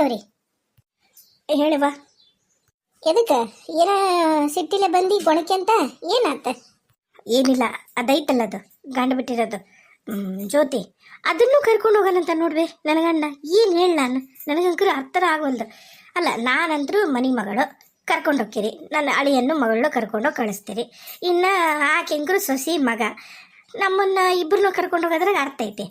ಗೌರಿ ಹೇಳುವ ಎದಕ್ಕೆ? ಏನ ಸಿಟ್ಟಿಲೆ ಬಂದು ಗೊಣಕೆ ಅಂತ? ಏನಾತ? ಏನಿಲ್ಲ, ಅದೈತಲ್ಲ ಅದು, ಗಂಡ ಬಿಟ್ಟಿರೋದು. ಜ್ಯೋತಿ, ಅದನ್ನು ಕರ್ಕೊಂಡು ಹೋಗಲ್ಲಂತ ನೋಡ್ವೆ, ನನ್ನ ಗಂಡ. ಏನು ಹೇಳ ನಾನು? ನನಗಂಕರು ಅರ್ಥರ ಆಗೋಲ್ದು. ಅಲ್ಲ, ನಾನಂತರೂ ಮನೆ ಮಗಳು, ಕರ್ಕೊಂಡು ಹೋಗ್ತೀರಿ. ನನ್ನ ಅಳಿಯನ್ನು ಮಗಳನ್ನ ಕರ್ಕೊಂಡು ಕಳಿಸ್ತೀರಿ. ಇನ್ನು ಆಕೆಂಕರು ಸೊಸಿ ಮಗ. ನಮ್ಮನ್ನ ಇಬ್ಬರನ್ನೂ ಕರ್ಕೊಂಡು ಹೋಗೋದ್ರಾಗ ಅರ್ಥ ಐತಿ.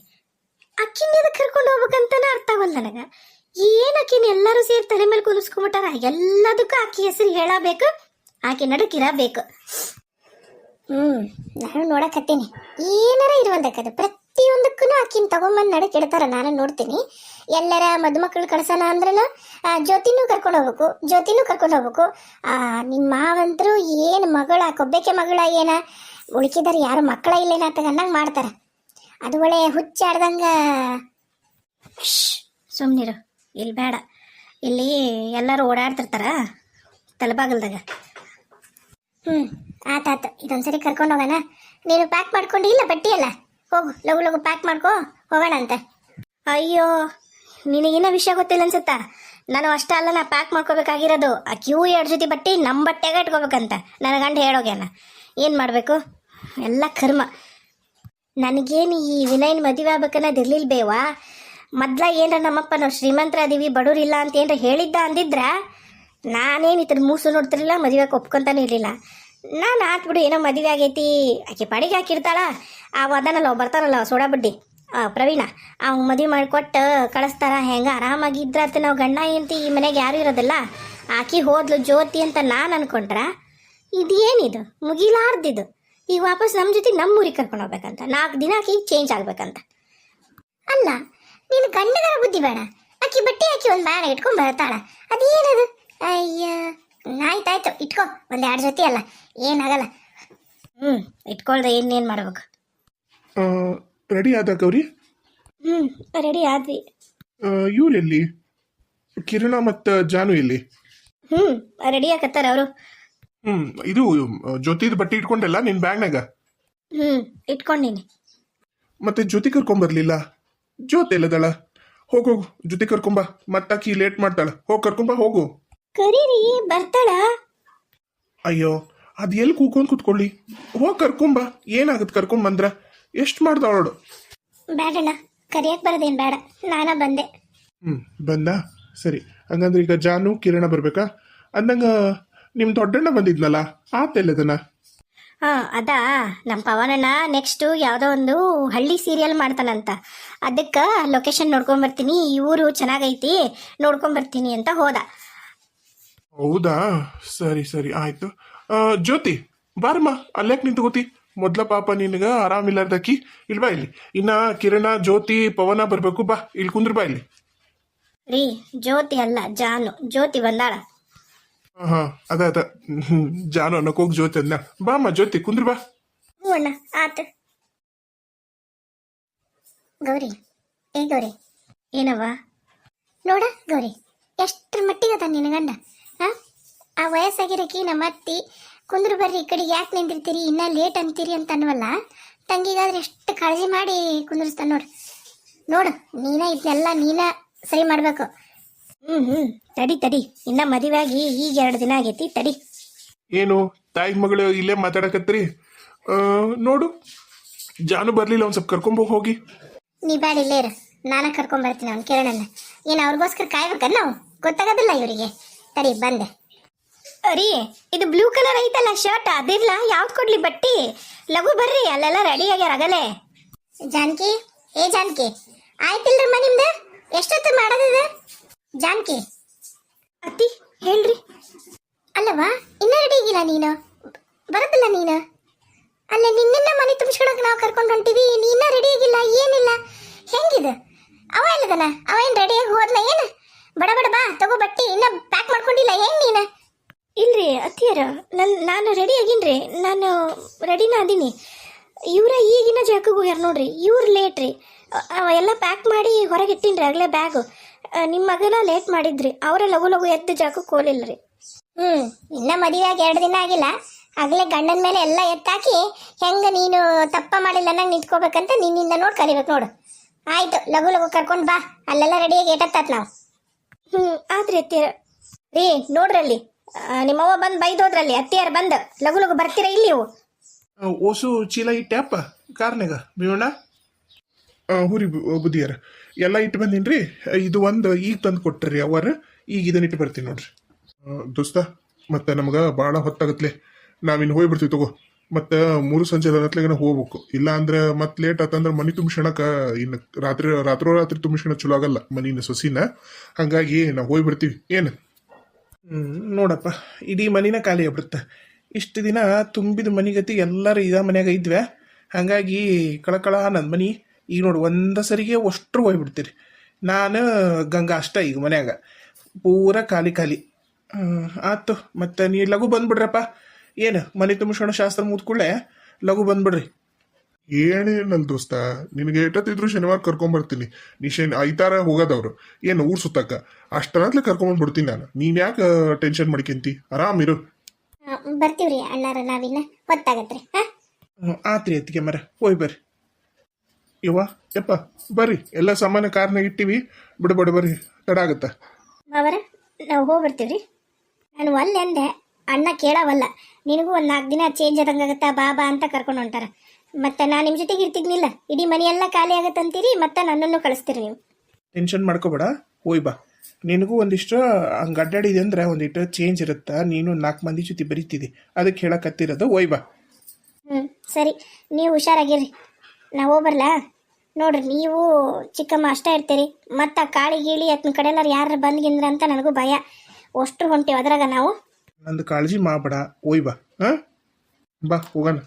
ಅಕ್ಕಿನ ಕರ್ಕೊಂಡು ಹೋಗ್ಬೇಕಂತಾನೆ ಅರ್ಥ ಆಗಲ್ಲ ನನಗೆ. ಏನು ಆಕಿನ ಎಲ್ಲರೂ ಸೇರಿ ತಲೆ ಮೇಲೆ ಕುಲಿಸ್ಕೊಂಬಿಟ್ಟಾರ ಎಲ್ಲದಕ್ಕೂ ಆಕಿ ಹೆಸರು ಹೇಳಬೇಕು ಆಕೆ ನಡಕಿರಬೇಕು ಹ್ಮ್ ನಾನು ನೋಡಕತ್ತೀನಿ. ಏನಾರ ಇರುವಂತಕ್ಕದು ಪ್ರತಿಯೊಂದಕ್ಕೂ ಆಕಿನ ತಗೊಂಬಂದು ನಡಕ್ ಇಡ್ತಾರ. ನಾನು ನೋಡ್ತೀನಿ. ಎಲ್ಲರ ಮದುಮಕ್ಕಳು ಕಳ್ಸೋಣ ಅಂದ್ರೂ ಜ್ಯೋತಿನೂ ಕರ್ಕೊಂಡು ಹೋಗ್ಬೇಕು. ಜ್ಯೋತಿನೂ ಕರ್ಕೊಂಡು ಹೋಗ್ಬೇಕು. ಆ, ನಿಮ್ಮ ಮಾವಂತರು ಏನು ಮಗಳ ಕೊಬ್ಬೆಕೆ ಮಗಳ ಏನ? ಉಳ್ಕಿದಾರ ಯಾರು? ಮಕ್ಕಳ ಇಲ್ಲೇನ ತಗಂದಂಗೆ ಮಾಡ್ತಾರ. ಅದು ಒಳ್ಳೆ ಹುಚ್ಚಾಡ್ದಂಗ ಸುಮ್ಮನಿರು ಇಲ್ಲಿ ಬೇಡ. ಇಲ್ಲಿ ಎಲ್ಲರೂ ಓಡಾಡ್ತಿರ್ತಾರ ತಲೆಬಾಗಲ್ದಾಗ. ಹ್ಞೂ ಆತಾತು ಇದೊಂದ್ಸರಿ ಕರ್ಕೊಂಡು ಹೋಗೋಣ. ನೀನು ಪ್ಯಾಕ್ ಮಾಡ್ಕೊಂಡು ಇಲ್ಲ, ಬಟ್ಟಿ ಅಲ್ಲ ಹೋಗು, ಲಗು ಲಗು ಪ್ಯಾಕ್ ಮಾಡ್ಕೋ, ಹೋಗೋಣ ಅಂತ. ಅಯ್ಯೋ, ನಿನಗಿನ್ನ ವಿಷಯ ಗೊತ್ತಿಲ್ಲ ಅನ್ಸುತ್ತಾ ನಾನು ಅಷ್ಟೇ ಅಲ್ಲ, ನಾ ಪ್ಯಾಕ್ ಮಾಡ್ಕೋಬೇಕಾಗಿರೋದು. ಆ ಕ್ಯೂ ಎರಡು ಜೊತೆ ಬಟ್ಟೆ ನಮ್ಮ ಬಟ್ಟೆಗೆ ಇಟ್ಕೋಬೇಕಂತ. ನನ್ನ ಗಂಡ ಹೇಳೋಗ್ಯಾನ. ಏನು ಮಾಡಬೇಕು? ಎಲ್ಲ ಕರ್ಮ. ನನಗೇನು ಈ ವಿನಯನ್ ಮದುವೆ ಆಗ್ಬೇಕನ್ನೋದು ಇರ್ಲಿಲ್ಲ ಬೇವಾ ಮೊದ್ಲ ಏನ್ರ ನಮ್ಮಪ್ಪ ನಾವು ಶ್ರೀಮಂತರ ಅದೀವಿ ಬಡವ್ರಿಲ್ಲ ಅಂತ ಏನ್ರ ಹೇಳಿದ್ದ ಅಂದಿದ್ರ, ನಾನೇನು ಇತರ ಮೂಸು ನೋಡ್ತಿರ್ಲಿಲ್ಲ ಮದುವೆಗೆ ಒಪ್ಕೊಂತಾನೆ ಇರಲಿಲ್ಲ. ನಾನು ಆತ್ ಬಿಡು, ಏನೋ ಮದುವೆ ಆಗೈತಿ, ಆಕೆ ಪಾಡಿಗೆ ಹಾಕಿರ್ತಾಳ. ಆ ಅದನಲ್ಲ ಅವ ಬರ್ತಾನಲ್ಲ ಅವ ಸೋಡಾ ಬಡ್ಡಿ ಪ್ರವೀಣ, ಅವ್ನು ಮದುವೆ ಮಾಡಿಕೊಟ್ಟು ಕಳಿಸ್ತಾರ, ಹೆಂಗ ಆರಾಮಾಗಿದ್ರಾತ ನಾವು ಗಂಡ ಹೆಂಡತಿ ಈ ಮನೆಗೆ ಯಾರು ಇರೋದಿಲ್ಲ. ಆಕಿ ಹೋದ್ಲು ಜ್ಯೋತಿ ಅಂತ ನಾನು ಅನ್ಕೊಂಡ್ರ, ಇದೇನಿದು? ಮುಗಿಲಾರ್ದಿದು. ಈಗ ವಾಪಸ್ ನಮ್ಮ ಜೊತೆ ನಮ್ಮ ಊರಿಗೆ ಕರ್ಕೊಂಡು ಹೋಗ್ಬೇಕಂತ ನಾಲ್ಕು ದಿನ ಆಕಿ ಚೇಂಜ್ ಆಗ್ಬೇಕಂತ. ಅಲ್ಲ ನೀನು ಗಂಡಗರ ಬುದ್ಧಿ ಬೇಡ. ಅಕ್ಕಿ ಬಟ್ಟೆ ಹಾಕಿ ಒಂದು ಬ್ಯಾಡ ಇಟ್ಕೊಂಡ್ ಬರ್ತಾಳ. ಅದೇನದು? ಅಯ್ಯ ಆಯ್ತಾಯ್ತು ಇಟ್ಕೋ. ಒಂದು ಎರಡು ಜೊತೆ ಅಲ್ಲ ಏನಾಗಲ್ಲ. ಹ್ಞೂ ಇಟ್ಕೊಳ್ದೆ ಇನ್ನೇನು ಮಾಡ್ಬೇಕು? ರೆಡಿ ಆದ ಗೌರಿ? ಹ್ಞೂ ರೆಡಿ ಆದ್ವಿ. ಇವ್ರು ಎಲ್ಲಿ ಕಿರಣ ಮತ್ತು ಜಾನು ಎಲ್ಲಿ? ಹ್ಞೂ ರೆಡಿ ಆಗತ್ತಾರ ಅವರು. ಹ್ಞೂ ಇದು ಜೊತಿದ ಬಟ್ಟೆ ಇಟ್ಕೊಂಡೆಲ್ಲ ನಿನ್ ಬ್ಯಾಗ್ನಾಗ? ಹ್ಞೂ ಇಟ್ಕೊಂಡಿನಿ ಮತ್ತೆ ಜೊತೆ ಕರ್ಕೊಂಬರ್ಲಿಲ್ಲ ಜ್ಯೋತಿ ಎಲ್ಲದಳ ಹೋಗೋಗು ಜೊತೆ ಕರ್ಕೊಂಬ ಮತ್ತಾಕಿ ಲೇಟ್ ಮಾಡ್ತಾಳ. ಹೋಗಿ ಕರ್ಕೊಂಬ ಹೋಗು. ಕರೀರಿ ಬರ್ತಾಳ. ಅಯ್ಯೋ ಅದು ಎಲ್ಲಿ ಕೂಕೊಂಡ್ ಕುತ್ಕೊಳ್ಳಿ? ಹೋಗಿ ಕರ್ಕೊಂಬ ಏನಾಗತ್ ಕರ್ಕೊಂಡ್ ಬಂದ್ರ? ಎಷ್ಟ್ ಮಾಡ್ದವಳು ಬೇಡಣ್ಣ ಕರಿಯಕ್ ಬರೋದೇನು ಬೇಡ ನಾನ ಬಂದೆ. ಹ್ಮ್ ಬಂದ? ಸರಿ. ಹಂಗಂದ್ರೆ ಈಗ ಜಾನು ಕಿರಣ ಬರ್ಬೇಕಾ? ಅಂದಂಗ ನಿಮ್ ದೊಡ್ಡಣ್ಣ ಬಂದಿದ್ನಲ್ಲ ಆತ ಆತೆಲ್ಲದನ ಹಾ ಅದಾ. ನಮ್ಮ ಪವನಣ್ಣ ನೆಕ್ಸ್ಟ್ ಯಾವುದೋ ಒಂದು ಹಳ್ಳಿ ಸೀರಿಯಲ್ ಮಾಡ್ತಾನಂತ. ಅದಕ್ಕೆ ಲೊಕೇಶನ್ ನೋಡ್ಕೊಂಡ್ ಬರ್ತೀನಿ. ಈ ಊರು ಚೆನ್ನಾಗೈತಿ ನೋಡ್ಕೊಂಡ್ ಬರ್ತೀನಿ ಅಂತ ಹೋದ. ಹೌದಾ? ಸರಿ ಸರಿ ಆಯ್ತು. ಆ, ಜ್ಯೋತಿ ಬಾರಮ್ಮ ಅಲ್ಲೇಕ್ ನಿಂತ್ಕೋತಿ? ಮೊದ್ಲ ಪಾಪ ನಿನಗ ಆರಾಮಿಲ್ಲಾರ್ದಕ್ಕಿ ಇಲ್ವಾ ಇಲ್ಲಿ? ಇನ್ನ ಕಿರಣ ಜ್ಯೋತಿ ಪವನ ಬರ್ಬೇಕು. ಬಾ ಇಲ್ಲಿ ಕುಂದ್ರ ಬಾ ಇಲ್ಲಿ. ರೀ ಜ್ಯೋತಿ ಅಲ್ಲ ಜಾನು. ಜ್ಯೋತಿ ಬಂದಾಳ. ಹಾ, ಅದ ಅದ. ಹ್ಮ್, ಜಾನು ಅನ್ನಕ್ ಹೋಗ್ ಜ್ಯೋತಿ ಅದ್ನ. ಬಾಮ್ಮ ಜ್ಯೋತಿ ಕುಂದ್ರ ಬಾ. ಅಣ್ಣ ಗೌರಿ ಏ ಗೌರಿ ಏನವ್ವ? ನೋಡ ಗೌರಿ ಎಷ್ಟ್ರ ಮಟ್ಟಿಗೆ ಅದ ನಿನ್ನ ಗಂಡ? ಆ ವಯಸ್ಸಾಗಿರಕಿ ನಮ್ಮ ಅತ್ತಿ ಕುಂದ್ರು ಬರ್ರಿ ಈ ಕಡೆ ಯಾಕೆ ನಿಂದಿರ್ತೀರಿ ಇನ್ನ ಲೇಟ್ ಅಂತೀರಿ ಅಂತ ಅನ್ನವಲ್ಲ? ತಂಗಿಗಾದ್ರೆ ಎಷ್ಟು ಕಾಳಜಿ ಮಾಡಿ ಕುಂದ್ರಿಸ್ತಾನ ನೋಡು. ನೋಡು ನೀನ ಇದನ್ನೆಲ್ಲ ನೀನ ಸರಿ ಮಾಡ್ಬೇಕು. ಹ್ಮ್ ಹ್ಮ್. ತಡಿ ತಡಿ. ಇನ್ನ ಮದುವೆ ಆಗಿ ಈಗ ಎರಡು ದಿನ ಆಗೈತಿ. ತಡಿ. ಏನು? ತಾಯಿ ಮಗಳು ಇಲ್ಲೇ ಮಾತಾಡಕತ್ರಿ ಆ, ನೋಡು. ಜಾನು ಬರ್ಲಿಲ್ಲ ಒಂದ್ ಸ್ವಲ್ಪ ಕರ್ಕೊಂಬೋಗ್ ಹೋಗಿ. ನೀ ಬ್ಯಾಡ ಇಲ್ಲೇ ಇರು. ನಾನ ಕರ್ಕೊಂಡ್ ಬರ್ತೀನಿ ಅವ್ನ ಕಿರಣನ್ನ ಏನು ಅವ್ರಿಗೋಸ್ಕರ ಕಾಯ್ಬೇಕನ್ನ ನಾವು ಗೊತ್ತಾಗೋದಿಲ್ಲ ಇವರಿಗೆ. ತಡಿ ಬಂದೆ. ಅರಿ ಇದು ಬ್ಲೂ ಕಲರ್ ಐತಲ್ಲ ಶರ್ಟ್? ಅದಿರ್ಲ? ಯಾವ್ದು ಕೊಡ್ಲಿ ಬಟ್ಟಿ? ಲಘು ಬರ್ರಿ ಅಲ್ಲೆಲ್ಲ ರೆಡಿ ಆಗ್ಯಾರ ಆಗಲೇ. ಜಾನಕಿ ಏ ಜಾನಕಿ ಆಯ್ತಿಲ್ರಮ್ಮ ನಿಮ್ದು? ಎಷ್ಟೊತ್ತು ಮಾಡೋದಿದ ಜಾನಕಿ. ಅತ್ತಿ, ಹೇಳ್ರಿ. ಅಲ್ಲವಾ ಇನ್ನ ರೆಡಿ ಆಗಿಲ್ಲ ನೀನು? ಬರೋದಿಲ್ಲ ನೀನು? ಅಲ್ಲ, ನಿನ್ನೆಲ್ಲ ಮನೆ ತುಂಬಿಸ್ಕೊಳಕ್ ನಾವು ಕರ್ಕೊಂಡು ಹೊಂಟಿವಿ, ನೀನ ರೆಡಿ ಆಗಿಲ್ಲ, ಏನಿಲ್ಲ? ಹೆಂಗಿದು? ಅವ ಎಲ್ಲದನ? ಅವ ಏನ್ ರೆಡಿಯಾಗಿ ಹೋದ್ಲ ಏನು? ಬಡ ಬಡ ಬಾ, ತಗೋ ಬಟ್ಟಿ, ಇನ್ನ ಪ್ಯಾಕ್ ಮಾಡ್ಕೊಂಡಿಲ್ಲ ಹೆಂಗ್ ನೀನು? ಇಲ್ರಿ, ಅತ್ತಿಯರ, ನನ್ ನಾನು ರೆಡಿ ಆಗಿನ್ರಿ, ನಾನು ರೆಡಿನ ಅದೀನಿ. ಇವ್ರ ಈಗಿನ ಜಾಗಕ್ಕೆ ಹೋಗ್ಯಾರ ನೋಡ್ರಿ, ಇವ್ರು ಲೇಟ್ ರೀ. ಅವ ಎಲ್ಲ ಪ್ಯಾಕ್ ಮಾಡಿ ಹೊರಗೆ ಇಟ್ಟಿನ್ರಿ ಆಗಲೇ ಬ್ಯಾಗು ನಿಮ್ಮ ಮಗನ ಲೇಟ್ ಮಾಡಿದ್ರಿ. ಅವರ ಲಘು ಲಗು ಎದ್ದು ಜಾಗಕ್ಕೆ ಹೋಲಿಲ್ಲ ರೀ. ಹ್ಮ್ ಇನ್ನ ಮದುವೆ ಆಗಿ ಎರಡು ದಿನ ಆಗಿಲ್ಲ. ಆಗ್ಲೇ ಗಂಡನ ಮೇಲೆ ಎಲ್ಲ ಎತ್ತಾಕಿ ಹೆಂಗ ನೀನು ತಪ್ಪ ಮಾಡಿಲ್ಲ ನಂಗೆ ನಿಂತ್ಕೋಬೇಕಂತ ನಿನ್ನಿಂದ ನೋಡಿ ಕಲಿಬೇಕು ನೋಡು. ಆಯ್ತು ಲಘು ಲಘು ಕರ್ಕೊಂಡು ಬಾ. ಅಲ್ಲೆಲ್ಲ ರೆಡಿಯಾಗಿ ಏಟತ್ತಾತ್ ನಾವು. ಹ್ಞೂ ಆದ್ರಿ ಅತ್ತಿಯರ ರೀ ನೋಡ್ರಲ್ಲಿ. ಆ, ನಿಮ್ಮವ್ವ ಬಂದು ಬೈದೋದ್ರಲ್ಲಿ. ಅತ್ತಿಯರ್ ಬಂದು. ಲಗು ಲಗು ಬರ್ತೀರಾ ಇಲ್ಲಿ ನೀವು ಓಸು ಚೀಲ ಇಟ್ಟ್ಯಾಪ ಕಾರ್ನಾಗ ಭೀಮಣ್ಣ ಆ, ಹುರಿ ಬು- ಬುದ್ಧಿಯಾರ ಎಲ್ಲ ಇಟ್ಟು ಬಂದೀನ್ರಿ. ಇದು ಒಂದು ಈಗ ತಂದು ಕೊಟ್ರಿ ಅವರ. ಈಗ ಇದನ್ನ ಇಟ್ಟು ಬರ್ತೀನಿ ನೋಡ್ರಿ. ದೋಸ್ತ, ಮತ್ತೆ ನಮ್ಗೆ ಭಾಳ ಹೊತ್ತಾಗತ್ಲೆ. ನಾವಿನ್ನು ಹೋಗಿ ಬರ್ತೀವಿ ತಗೋ. ಮತ್ತೆ ಮೂರು ಸಂಜೆ ಹೊತ್ಲೆಗನ ಹೋಗ್ಬೇಕು. ಇಲ್ಲ ಅಂದ್ರೆ ಮತ್ತೆ ಲೇಟ್ ಆತಂದ್ರೆ ಮನಿ ತುಂಬಿಸೋಣಕ ಇನ್ನು ರಾತ್ರಿ ರಾತ್ರೋ ರಾತ್ರಿ ತುಂಬಿಸೋಣ ಚಲೋ ಆಗಲ್ಲ ಮನಿನ ಸೊಸಿನ. ಹಂಗಾಗಿ ನಾವು ಹೋಗಿ ಬಿಡ್ತೀವಿ ಏನು ನೋಡಪ್ಪ. ಇಡೀ ಮನಿನ ಖಾಲಿ ಆಗ್ಬಿಡುತ್ತೆ. ಇಷ್ಟು ದಿನ ತುಂಬಿದ ಮನಿಗತಿ ಎಲ್ಲರೂ ಇದ ಮನ್ಯಾಗ ಇದ್ವೆ. ಹಾಗಾಗಿ ಕಳಕಳ ನನ್ನ ಮನಿ. ಈಗ ನೋಡಿ ಒಂದ ಸರಿಗೆ ಅಷ್ಟ್ರು ಹೋಗ್ಬಿಡ್ತೀರಿ. ನಾನು ಗಂಗಾ ಅಷ್ಟ ಈಗ ಮನ್ಯಾಗ. ಪೂರ ಖಾಲಿ ಖಾಲಿ. ಆಯ್ತು ಮತ್ತು ನೀ ಲಘು ಬಂದ್ಬಿಡ್ರಪ್ಪ. ಏನು ಮನೆ ತುಂಬಿಸೋಣ ಶಾಸ್ತ್ರ ಮುದ್ಕೊಳ್ಳೆ ಲಘು ಬಂದ್ಬಿಡ್ರಿ. ನನ್ನ ದೋಸ್ತ ನಿನಗೆ ಎಷ್ಟೊತ್ತಿದ್ರು ಶನಿವಾರ ಕರ್ಕೊಂಬರ್ತೀನಿ ನೀ ಶನಿ ಐತಾರ ಹೋಗೋದವ್ರು. ಏನು ಊರು ಸುತ್ತಕ್ಕ? ಅಷ್ಟರಾತ್ಲೆ ಕರ್ಕೊಂಬಂದ್ಬಿಡ್ತೀನಿ ನಾನು. ನೀನ್ ಯಾಕೆ ಟೆನ್ಷನ್ ಮಾಡ್ಕೊಂತಿ? ಆರಾಮಿರು ಬರ್ತೀವ್ರಿ ಅಣ್ಣಾರ ನಾವಿನ್ನ. ಗೊತ್ತಾಗತ್ತೆ ಆತ್ರಿ ಅತ್ತಿಗೆ ಮರ. ಹೋಯ್ ಬರ್ರಿ. ಯವ್ವ ಯಪ್ಪ ಬರ್ರಿ ಎಲ್ಲ ಸಾಮಾನ್ಯ ಕಾರ್ನಾಗ ಇಟ್ಟಿವಿ. ಬಿಡಬೇಡ ಬರ್ರಿ ತಡ ಆಗುತ್ತೆ? ಮಾವರ ನಾವು ಹೋಗಿ ನಾನು ಒಲ್ಲೆ ಅಂದೆ ಅಣ್ಣ ಕೇಳವಲ್ಲ ನಿನಗೂ ಒಂದು ನಾಲ್ಕು ದಿನ ಚೇಂಜ್ ಆದಂಗಾಗತ್ತಾ ಬಾ ಬಾ ಅಂತ ಕರ್ಕೊಂಡು ಹೊಂಟಾರ. ಮತ್ತೆ ನಾನು ನಿಮ್ಮ ಜೊತೆಗೆ ಇರ್ತಿದ್ನಿಲ್ಲ ಇಡೀ ಮನೆಯೆಲ್ಲ ಖಾಲಿ ಆಗತ್ತಂತೀರಿ ಮತ್ತೆ ನನ್ನನ್ನು ಕಳಿಸ್ತೀರಿ ನೀವು. ಟೆನ್ಷನ್ ಮಾಡ್ಕೋಬೇಡ ಹೋಯ್ ಬಾ. ನಿನಗೂ ಒಂದಿಷ್ಟು ಹಂಗೆ ಅಡ್ಡಾಡಿದೆ ಅಂದ್ರೆ ಒಂದಿಷ್ಟು ಚೇಂಜ್ ಇರುತ್ತಾ ನೀನು ನಾಲ್ಕು ಮಂದಿ ಜೊತೆ ಬರೀತಿದ್ದಿ ಅದಕ್ಕೆ ಹೇಳಕತ್ತಿರೋದು ಹೋಯ್ ಬಾ. ಹ್ಞೂ ಸರಿ ನೀವು ಹುಷಾರಾಗಿರ್ರಿ. ನಾವು ಹೋಗ್ಬರ್ಲಾ? ನೋಡ್ರಿ ನೀವು ಚಿಕ್ಕಮ್ಮ ಅಷ್ಟೇ ಇರ್ತೀರಿ. ಮತ್ತು ಕಾಳಿ ಗೀಳಿ ಅತ್ನ ಕಡೆ ಎಲ್ಲಾರು ಯಾರು ಬಂದ್ಗಿಂದ್ರ ಅಂತ ನನಗೂ ಭಯ. ಅಷ್ಟ್ರು ಹೊಂಟೇವು ಅದ್ರಾಗ ನಾವು. ನಂದು ಕಾಳಜಿ ಮಾಡಬೇಡ ಓಯ್ ಬಾ. ಹಾಂ? ಬಾ ಹೋಗೋಣ.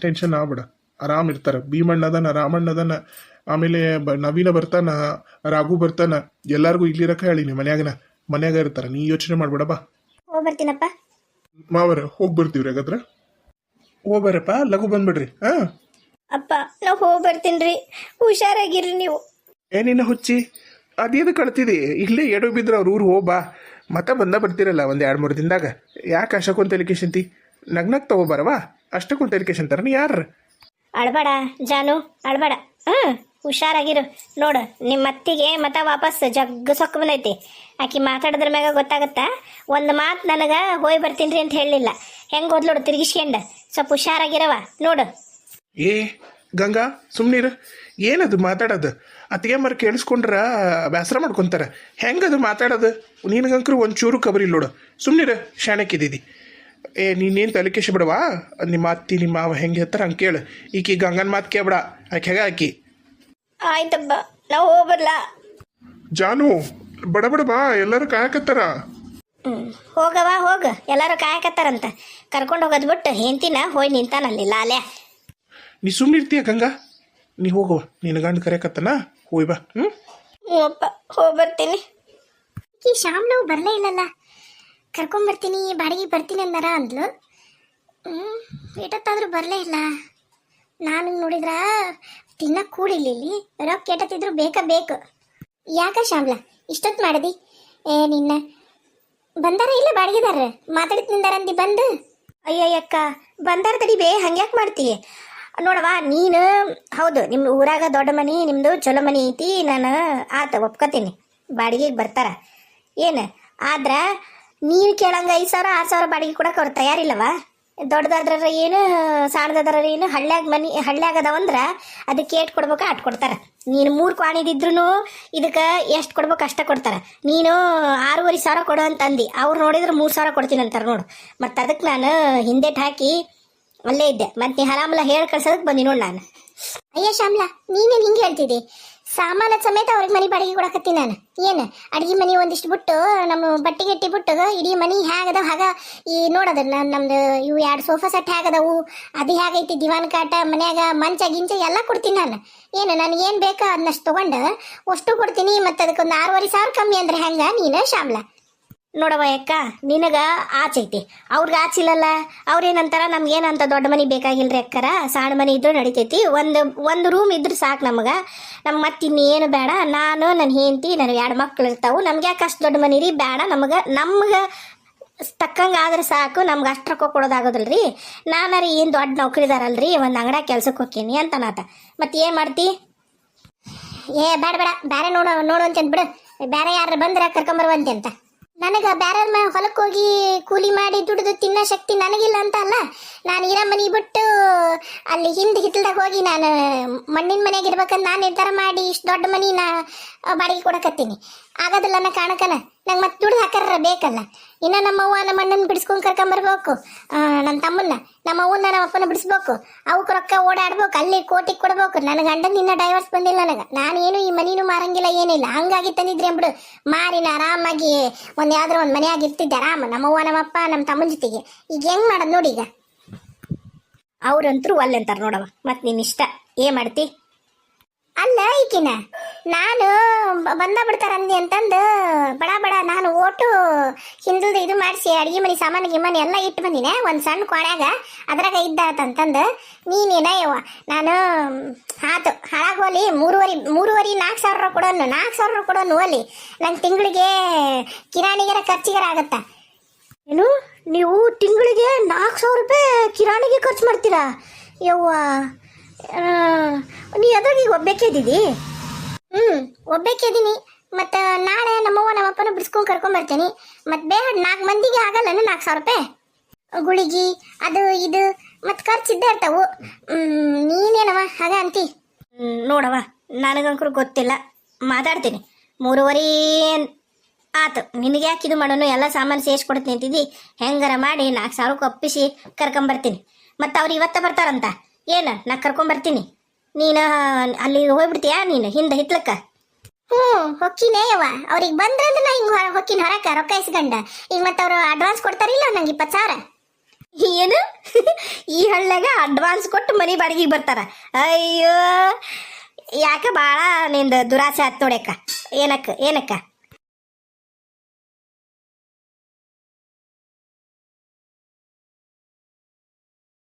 ಟೆನ್ಷನ್ ಆಗ್ಬೇಡ. ಆರಾಮ್ ಇರ್ತಾರ. ಭೀಮಣ್ಣ ಅದಾನ ರಾಮಣ್ಣ ಅದಾನ ಆಮೇಲೆ ಬ ನವೀನ ಬರ್ತಾನ ರಾಘು ಬರ್ತಾನ ಎಲ್ಲಾರ್ಗೂ ಇಲ್ಲಿರಕ ಹೇಳಿನಿ ಮನ್ಯಾಗನ. ಮನ್ಯಾಗ ಇರ್ತಾರ. ನೀ ಯೋಚನೆ ಮಾಡ್ಬೇಡ ಬಾ. ಹೋಗಿ ಬರ್ತೀನಪ್ಪ ಮಾವರ ಹೋಗಿ ಬರ್ತೀವ್ರಿ ಹಾಗಾದ್ರೆ? ಹೋಗ್ಬರಪ್ಪ ಲಘು ಬಂದ್ಬಿಡ್ರಿ. ಹಾ? ಅಪ್ಪ ನಾವು ಹೋಗಿ ಬರ್ತೀನಿ ರೀ ಹುಷಾರಾಗಿರ್ರಿ ನೀವು. ಏನಿನ ಹುಚ್ಚಿ ಅದೇದು ಕಳ್ತಿದಿ? ಇಲ್ಲೇ ಎಡು ಬಿದ್ರೆ ಅವ್ರ ಊರು ಹೋಗ್ಬಾ ಮತ್ತೆ ಬಂದ ಬರ್ತಿರಲ್ಲ ಒಂದು ಎರಡು ಮೂರು ದಿನದಾಗ. ಯಾಕೆ ಅಷ್ಟಕ್ಕೊಂದು ತಿ ನಗ್ನಗ್ ತಗೋಬಾರವಾ ಅಷ್ಟಕ್ಕೊಂದು ತೆಲಿಕೇಶನ್ ತರ ಯಾರು? ಅಳ್ಬೇಡ ಜಾನು ಅಳ್ಬೇಡ. ಹ್ಞೂ ಹುಷಾರಾಗಿರು. ನೋಡು ನಿಮ್ಮ ಅತ್ತಿಗೆ ಮತ್ತೆ ವಾಪಸ್ ಜಗ್ಗ ಸೊಕ್ಕ ಬಂದೈತಿ. ಆಕಿ ಮಾತಾಡಿದ್ರ ಮ್ಯಾಗ ಗೊತ್ತಾಗತ್ತಾ? ಒಂದು ಮಾತು ನನಗೆ ಹೋಗಿ ಬರ್ತೀನಿ ರೀ ಅಂತ ಹೇಳಲಿಲ್ಲ ಹೆಂಗೆ ಓದ್ಲೋಡು ತಿರ್ಗಿಸ್ಕೊಂಡ? ಸ್ವಲ್ಪ ಹುಷಾರಾಗಿರವ ನೋಡು. ಏ ಗಂಗಾ ಸುಮ್ಮನಿರು ಏನದು ಮಾತಾಡೋದು? ಅತ್ತಿಗೆ ಮರ ಕೇಳಿಸ್ಕೊಂಡ್ರ ಬೇಸರ ಮಾಡ್ಕೊಂತಾರೆ. ಹೆಂಗದು ಮಾತಾಡೋದು? ನಿನಗಂಕರು ಒಂಚೂರು ಕಬರಿ ನೋಡು ಸುಮ್ನಿರು ಶಾಣಕ್ಕಿದ್ದೀದಿ ಏ ನೀನೇನು ತಲೆಕೇಶ ಬಿಡವಾ ನಿಮ್ಮ ಅತ್ತಿ ನಿಮ್ಮ ಮಾವ ಹೆಂಗೆ ಹೇಳ್ತಾರೆ ಹಂಗೆ ಕೇಳು. ಈಕಿ ಗಂಗನ ಮಾತು ಕೇಳ್ಬೇಡ. ಆಕೆ ಹೆಗ ಆಕಿ. ಆಯ್ತಪ್ಪ ನಾವು ಹೋಗ್ಬರ್ಲ ಜಾನು ಬಡ ಬಡ ಬಾ ಎಲ್ಲರೂ ಕಾಯಕತ್ತಾರ. ಹೋಗವಾ ಹೋಗ. ಎಲ್ಲರೂ ಕಾಯಕತ್ತಾರಂತ. ಕರ್ಕೊಂಡು ಹೋಗೋದು ಬಿಟ್ಟು ಹೆಂತಿನ ಹೋಯ್ ನಿಂತಾನಲ್ಲಿ ಲಾಲ್ಯ ನೀ ಸುಮ್ಮನಿರ್ತೀಯ ಗಂಗಾ? ನೀ ಹೋಗುವ ನಿನ್ನ ಗಂಡ ಕರೆಯಕತ್ತನ ಹೋಯ್ ಬಾ. ಹ್ಞೂ ಬರ್ತೀನಿ. ಈ ಶಾಮ್ ನಾವು ಬರಲೇ ಇಲ್ಲಲ್ಲ. ಕರ್ಕೊಂಬರ್ತೀನಿ ಬಾಡಿಗೆ ಬರ್ತೀನಿ ಅಂದಾರ ಅಂದ್ಲು. ಹ್ಞೂ ಎಷ್ಟೊತ್ತಾದ್ರೂ ಬರಲೇ ಇಲ್ಲ. ನಾನು ನೋಡಿದ್ರ ತಿನ್ನ ಕೂಡಿಲ್ಲ ಇಲ್ಲಿ ರೊಕ್ಕ ಕೆಟ್ಟತ್ತಿದ್ರು ಬೇಕ ಬೇಕು. ಯಾಕ ಶ್ಯಾಮ್ಲ ಇಷ್ಟೊತ್ತು ಮಾಡದಿ? ಏ, ನಿನ್ನ ಬಂದಾರ ಇಲ್ಲ ಬಾಡಿಗೆದಾರ ಮಾತಾಡಿದ್ ನಿಂದಾರ ಅಂದಿ ಬಂದು? ಅಯ್ಯಯ್ಯಕ್ಕ ಬಂದಾರ ತಡಿಬೇ ಹಂಗ್ಯಾಕೆ ಮಾಡ್ತಿ ನೋಡವ ನೀನು, ಹೌದು ನಿಮ್ಮ ಊರಾಗ ದೊಡ್ಡ ಮನಿ, ನಿಮ್ದು ಚಲೋ ಮನಿ ಐತಿ, ನಾನು ಆತ ಒಪ್ಕೋತೀನಿ. ಬಾಡಿಗೆಗೆ ಬರ್ತಾರ. ಏನು? ಆದ್ರ, ನೀನು ಕೇಳಂಗ ಐದು ಸಾವಿರ, ಆರು ಸಾವಿರ ಬಾಡಿಗೆ ಕೊಡಕ್ಕೆ ಅವ್ರು ತಯಾರಿಲ್ಲವ ದೊಡ್ಡದಾದ್ರ ಏನು ಸಣ್ಣದಾದ್ರ ಏನು, ಹಳ್ಳ್ಯಾಗ ಮನಿ, ಹಳ್ಳ್ಯಾಗ ಅದಾವಂದ್ರೆ ಅದಕ್ಕೆ ಏಟ್ ಕೊಡ್ಬೇಕು ಅಟ್ ಕೊಡ್ತಾರ. ನೀನು ಮೂರು ಕ್ವಾಣಿದಿದ್ರು ಇದಕ್ಕೆ ಎಷ್ಟು ಕೊಡ್ಬೇಕು ಅಷ್ಟ ಕೊಡ್ತಾರ. ನೀನು ಆರೂವರೆ ಸಾವಿರ ಕೊಡು ಅಂತ ಅಂದಿ. ಅವ್ರು ನೋಡಿದ್ರೆ ಮೂರು ಸಾವಿರ ಕೊಡ್ತೀನಿ ಅಂತಾರೆ ನೋಡು. ಮತ್ತು ಅದಕ್ಕೆ ನಾನು ಹಿಂದೆಟ್ ಹಾಕಿ ಅಲ್ಲೇ ಇದ್ದೆ. ಮತ್ತೆ ನೀ ಹರಾಮಲ್ಲ ಹೇಳಿ ಕಳ್ಸೋದಕ್ಕೆ ಬಂದಿ ನೋಡಿ ನಾನು. ಅಯ್ಯ ಶ್ಯಾಮ್ಲಾ, ನೀನೇನು ಹಿಂಗೆ ಹೇಳ್ತಿದ್ದಿ? ಸಾಮಾನ ಸಮೇತ ಅವ್ರಿಗೆ ಮನೆ ಬಾಡಿಗೆ ಕೊಡಕತ್ತೀನಿ ನಾನು. ಏನು? ಅಡಿಗೆ ಮನೆ ಒಂದಿಷ್ಟು ಬಿಟ್ಟು, ನಮ್ಮ ಬಟ್ಟೆ ಗಿಟ್ಟಿ ಬಿಟ್ಟು ಇಡೀ ಮನೆ ಹೇಗದ ಹಾಗ, ಈ ನೋಡೋದು ನಾನು ನಮ್ದು ಇವು ಎರಡು ಸೋಫಾ ಸೆಟ್ ಹೇಗದವು ಅದು ಹೇಗೈತಿ ದಿವಾನ್ ಕಾಟ, ಮನ್ಯಾಗ ಮಂಚ, ಗಿಂಚ ಎಲ್ಲ ಕೊಡ್ತೀನಿ ನಾನು. ಏನು, ನನಗೆ ಏನು ಬೇಕೋ ಅದನ್ನಷ್ಟು ತೊಗೊಂಡು, ಅಷ್ಟು ಕೊಡ್ತೀನಿ ಮತ್ತು ಅದಕ್ಕೊಂದು ಆರೂವರೆ ಸಾವಿರ ಕಮ್ಮಿ ಅಂದ್ರೆ ಹೆಂಗೆ ನೀನು, ಶ್ಯಾಮ್ಲಾ? ನೋಡವ ಅಕ್ಕ, ನಿನಗ ಆಚೈತಿ ಅವ್ರಿಗೆ ಆಚಿಲ್ಲಲ್ಲ ಅವ್ರೇನಂತಾರ? ನಮ್ಗೇನಂತ ದೊಡ್ಡ ಮನೆ ಬೇಕಾಗಿಲ್ರಿ ಅಕ್ಕರ? ಸಣ್ಣ ಮನೆ ಇದ್ರೂ ನಡಿತೈತಿ. ಒಂದು ಒಂದು ರೂಮ್ ಇದ್ರೆ ಸಾಕು ನಮಗೆ. ನಮ್ಗೆ ಮತ್ತೆ ಇನ್ನೇನು ಬೇಡ. ನಾನು ನನ್ನ ಹೆಂಡತಿ ನನಗೆ ಎರಡು ಮಕ್ಳು ಇರ್ತಾವೆ. ನಮ್ಗೆ ಯಾಕೆ ಅಷ್ಟು ದೊಡ್ಡ ಮನೆ ರೀ? ಬೇಡ. ನಮಗೆ, ನಮ್ಗೆ ತಕ್ಕಂಗೆ ಆದ್ರೆ ಸಾಕು. ನಮ್ಗೆ ಅಷ್ಟು ರೊಕ್ಕ ನಾನು ರೀ ಏನು ದೊಡ್ಡ ನೌಕರಿದಾರಲ್ರಿ? ಒಂದು ಅಂಗಡ ಕೆಲ್ಸಕ್ಕೆ ಹೋಗ್ತೀನಿ ಅಂತ ನಾತ ಮತ್ತೆ ಏನು ಮಾಡ್ತಿ? ಏ ಬೇಡ ಬೇಡ ಬೇರೆ ನೋಡೋ, ನೋಡು ಅಂತ ಬಿಡು. ಬೇರೆ ಯಾರು ಬಂದ್ರೆ ಕರ್ಕೊಂಬರುವಂತೆ ಅಂತ. ನನಗೆ ಬೇರೆ ಹೊಲಕ್ಕೆ ಹೋಗಿ ಕೂಲಿ ಮಾಡಿ ದುಡಿದು ತಿನ್ನೋ ಶಕ್ತಿ ನನಗಿಲ್ಲ ಅಂತ ಅಲ್ಲ ನಾನು ಇರೋ ಮನೆ ಬಿಟ್ಟು ಅಲ್ಲಿ ಹಿಂದೆ ಹಿತ್ತಲ್ದಾಗ ಹೋಗಿ ನಾನು ಮಣ್ಣಿನ ಮನೆಗೆ ಇರ್ಬೇಕಂತ ನಾನು ನಿರ್ಧಾರ ಮಾಡಿ ಇಷ್ಟು ದೊಡ್ಡ ಮನಿ ನಾ ಬಾಡಿಗೆ ಕೊಡಕತ್ತೀನಿ ಆಗೋದಿಲ್ಲ ನಾ ಕಾಣಕನ ನಂಗೆ ಮತ್ತೆ ದುಡ್ದು ಹಾಕರ ಬೇಕಲ್ಲ. ಇನ್ನು ನಮ್ಮವ್ವ ನಮ್ಮ ಅಣ್ಣನ ಬಿಡಿಸ್ಕೊಂಡು ಕರ್ಕೊಂಬರ್ಬೇಕು. ನನ್ನ ತಮ್ಮನ್ನ ನಮ್ಮ ಅವ್ವನ್ನ ನಮ್ಮ ಅಪ್ಪನ ಬಿಡಿಸ್ಬೇಕು. ಅವಕ್ಕೆ ರೊಕ್ಕ ಓಡಾಡ್ಬೇಕು, ಅಲ್ಲಿ ಕೋಟಿಗೆ ಕೊಡ್ಬೇಕು. ನನ್ನ ಗಂಡನ ಇನ್ನ ಡೈವರ್ಸ್ ಬಂದಿಲ್ಲ ನನಗೆ. ನಾನೇನು ಈ ಮನಿನೂ ಮಾರಂಗಿಲ್ಲ, ಏನಿಲ್ಲ. ಹಂಗಾಗಿ ತಂದಿದ್ರಿ ಅಂಬಿಡು ಮಾರಿ ನಾ ಆರಾಮಾಗಿ ಒಂದು ಯಾವ್ದಾರ ಒಂದು ಮನೆಯಾಗಿ ಇರ್ತಿದ್ದೆ, ಆರಾಮ. ನಮ್ಮವ್ವ ನಮ್ಮಪ್ಪ ನಮ್ಮ ತಮ್ಮನ ಜೊತೆಗೆ. ಈಗ ಹೆಂಗ್ ಮಾಡೋದು ನೋಡಿ ಈಗ? ಅವ್ರಂತರೂ ಅಲ್ಲಿ ಅಂತಾರೆ ನೋಡವ ಮತ್ತೆ ನಿನ್ನ ಇಷ್ಟ. ಏನ್ ಮಾಡ್ತಿ? ಅಲ್ಲ ಈಕಿನ? ನಾನು ಬಂದ ಬಿಡ್ತಾರ ಅಂದಿ ಅಂತಂದು ಬಡ ಬಡ, ನಾನು ಓಟು ಹಿಂದಲ್ದು ಇದು ಮಾಡಿಸಿ, ಅಡಿಗೆ ಮನೆ, ಸಾಮಾನು, ಗಿಮಾನು ಎಲ್ಲ ಇಟ್ಟು ಬಂದಿನಿ. ಒಂದು ಸಣ್ಣ ಕೋಣ್ಯಾಗ ಅದ್ರಾಗ ಇದ್ದಾತಂತಂದು ನೀನೇನ ಯವ್ವ? ನಾನು ಆತು ಹಾಳಾಗೋಲಿ ಮೂರುವರೆ ಮೂರುವರೆ ನಾಲ್ಕು ಸಾವಿರ ಕೊಡೋನು ನಾಲ್ಕು ಸಾವಿರ ಕೊಡೋನು ಅಲ್ಲಿ. ನಂಗೆ ತಿಂಗಳಿಗೆ ಕಿರಾಣಿಗರ ಖರ್ಚಿಗರ ಆಗತ್ತ? ಏನು? ನೀವು ತಿಂಗಳಿಗೆ ನಾಲ್ಕು ಸಾವಿರ ರೂಪಾಯಿ ಕಿರಾಣಿಗೆ ಖರ್ಚು ಮಾಡ್ತೀರಾ? ಯವ್ವ ನೀ ಅದ್ರಾಗ ಈಗ ಒಬ್ಬಾಕೆ ಇದ್ದೀವಿ ಹ್ಞೂ ಒಬ್ಬಾಕೆ ಇದ್ದೀನಿ ಮತ್ತು ನಾಳೆ ನಮ್ಮವ್ವ ನಮ್ಮಪ್ಪನ ಬಿಡಿಸ್ಕೊಂಡು ಕರ್ಕೊಂಬರ್ತೀನಿ ಮತ್ತು ಬೇಡ ನಾಲ್ಕು ಮಂದಿಗೆ ಆಗಲ್ಲ ನಾಲ್ಕು ಸಾವಿರ ರೂಪಾಯಿ? ಗುಳಿಗಿ ಅದು ಇದು ಮತ್ತು ಖರ್ಚು ಇದ್ದೇ ಇರ್ತಾವು. ಹ್ಮ್, ನೀನೇನವ? ಹಾಗ ಅಂತಿ. ನೋಡವ ನನಗಂಕರು ಗೊತ್ತಿಲ್ಲ. ಮಾತಾಡ್ತೀನಿ. ಮೂರುವರೆ ಆತು ನಿನಗೆ ಯಾಕೆ ಇದು ಮಾಡೋನು? ಎಲ್ಲ ಸಾಮಾನು ಸೇರಿಸಿ ಕೊಡ್ತೀನಿ ಅಂತಿದ್ದಿ ಹೆಂಗಾರ ಮಾಡಿ ನಾಲ್ಕು ಸಾವಿರಕ್ಕೆ ಒಪ್ಪಿಸಿ ಕರ್ಕೊಂಬರ್ತೀನಿ. ಮತ್ತು ಅವ್ರು ಇವತ್ತ ಬರ್ತಾರಂತ? ಏನು ನಾ ಕರ್ಕೊಂಬರ್ತೀನಿ ನೀನು ಅಲ್ಲಿ ಹೋಗ್ಬಿಡ್ತೀಯಾ ನೀನು ಹಿಂದೆ ಹಿತ್ಲಕ್ಕ? ಹ್ಞೂ ಹೊಕ್ಕಿನೇ ಅವ ಅವ್ರಿಗೆ ಬಂದ್ರಂದ್ರೆ ನಾ ಹಿಂಗೆ ಹೊಕ್ಕಿನ ಹೊರಕ ರೊಕ್ಕ ಇಸ್ಕೊಂಡ. ಈಗ ಮತ್ತೆ ಅವರು ಅಡ್ವಾನ್ಸ್ ಕೊಡ್ತಾರಿಲ್ಲ ನಂಗೆ ಇಪ್ಪತ್ತು ಸಾವಿರ? ಏನು? ಈ ಹಳ್ಳ್ಯಾಗ ಅಡ್ವಾನ್ಸ್ ಕೊಟ್ಟು ಮನೆ ಬಾಡಿಗೆಗೆ ಬರ್ತಾರ. ಅಯ್ಯೋ ಯಾಕೆ ಭಾಳ ನಿಂದು ದುರಾಸೆ ಆತ್ ನೋಡ್ಯಕ್ಕ ಏನಕ್ಕ ಏನಕ್ಕ?